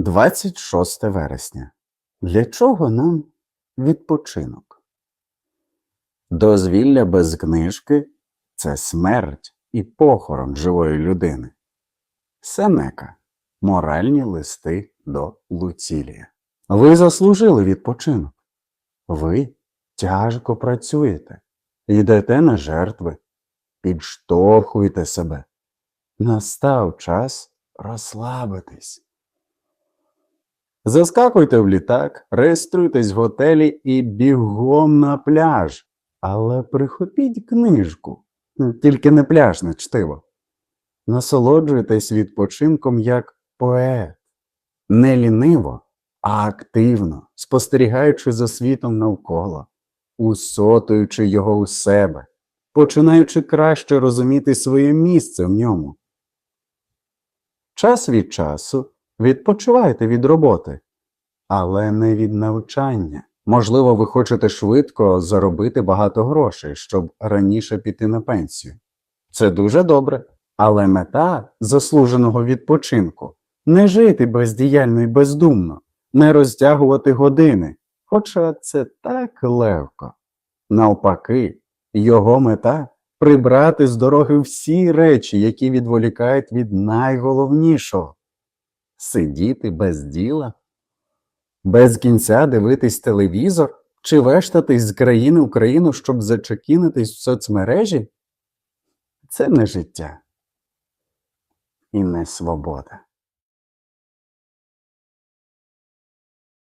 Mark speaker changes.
Speaker 1: 26 вересня. Для чого нам відпочинок? Дозвілля без книжки це смерть і похорон живої людини. Сенека. Моральні листи до Луцілія. Ви заслужили відпочинок. Ви тяжко працюєте, йдете на жертви, підштовхуєте себе. Настав час розслабитись. Заскакуйте в літак, реєструйтесь в готелі і бігом на пляж. Але прихопіть книжку, тільки не пляжне чтиво. Насолоджуйтесь відпочинком як поет. Не ліниво, а активно, спостерігаючи за світом навколо, усотуючи його у себе, починаючи краще розуміти своє місце в ньому. Час від часу відпочивайте від роботи, але не від навчання. Можливо, ви хочете швидко заробити багато грошей, щоб раніше піти на пенсію. Це дуже добре, але мета заслуженого відпочинку не жити бездіяльно і бездумно, не розтягувати години, хоча це так легко. Навпаки, його мета прибрати з дороги всі речі, які відволікають від найголовнішого сидіти без діла, без кінця дивитись телевізор чи вештатись з країни в країну, щоб зачекінитись в соцмережі це не життя і не свобода.